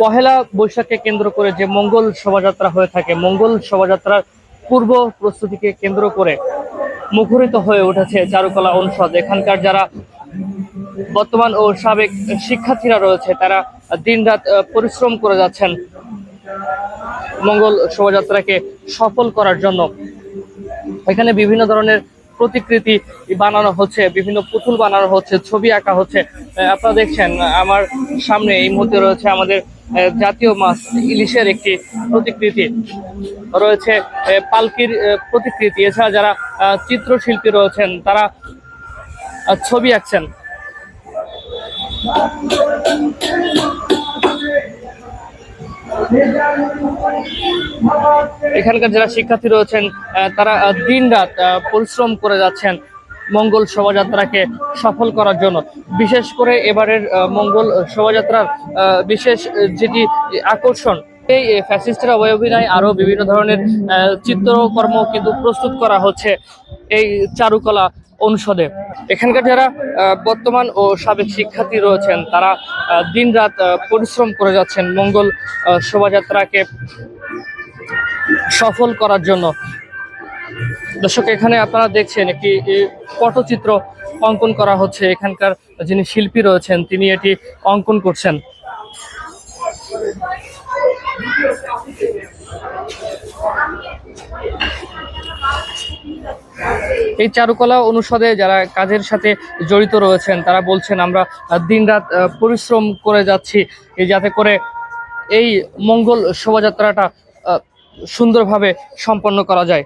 পহেলা বৈশাখকে কেন্দ্র করে যে মঙ্গল শোভাযাত্রা হয়ে থাকে, মঙ্গল শোভাযাত্রার পূর্ব প্রস্তুতিকে কেন্দ্র করে মুখরিত হয়ে উঠেছে চারুকলা অনুষদ। এখানকার যারা বর্তমান ও সাবেক শিক্ষার্থীরা রয়েছে, তারা দিনরাত পরিশ্রম করে যাচ্ছেন মঙ্গল শোভাযাত্রাকে সফল করার জন্য। এখানে বিভিন্ন ধরনের প্রতিকৃতি বানানো হচ্ছে, বিভিন্ন পুতুল বানানো হচ্ছে, ছবি আঁকা হচ্ছে। আপনারা দেখছেন, আমার সামনে এই মুহূর্তে রয়েছে আমাদের জাতীয় মাছ, ইলিশের একটি প্রতিকৃতি রয়েছে পালকির প্রতিকৃতি। এছাড়া যারা চিত্রশিল্পী রয়েছেন, তারা ছবি আঁকছেন। এখানকার যারা শিক্ষার্থী রয়েছেন তারা দিন রাত পরিশ্রম করে যাচ্ছেন। মঙ্গল শোভাযাত্রাকে সফল করার জন্য। বিশেষ করে এবারের মঙ্গল শোভাযাত্রার বিশেষ যেটি আকর্ষণ, এই ফ্যাসিস্টের অভিনয় আরও বিভিন্ন ধরনের চিত্রকর্ম কিন্তু প্রস্তুত করা হচ্ছে এই চারুকলা অনুষদে। এখানকার যারা বর্তমান ও সাবেক শিক্ষার্থী রয়েছেন, তারা দিন রাত পরিশ্রম করে যাচ্ছেন মঙ্গল শোভাযাত্রাকে সফল করার জন্য। দর্শক, এখানে আপনারা দেখছেন একটি পটচিত্র অঙ্কন করা হচ্ছে। এখানকার যিনি শিল্পী রয়েছেন, তিনি এটি অঙ্কন করছেন। এই চারুকলা অনুষদে যারা কাজের সাথে জড়িত রয়েছেন, তারা বলছেন, আমরা দিন রাত পরিশ্রম করে যাচ্ছি যাতে করে এই মঙ্গল শোভাযাত্রাটা সুন্দরভাবে সম্পন্ন করা যায়।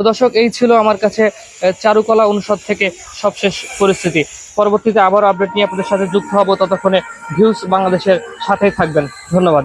তো দর্শক, এই ছিল আমার কাছে চারুকলা অনুষদ থেকে সবশেষ পরিস্থিতি। পরবর্তীতে আবারও আপডেট নিয়ে আপনাদের সাথে যুক্ত হব। ততক্ষণে ভিউজ বাংলাদেশের সাথেই থাকবেন। ধন্যবাদ।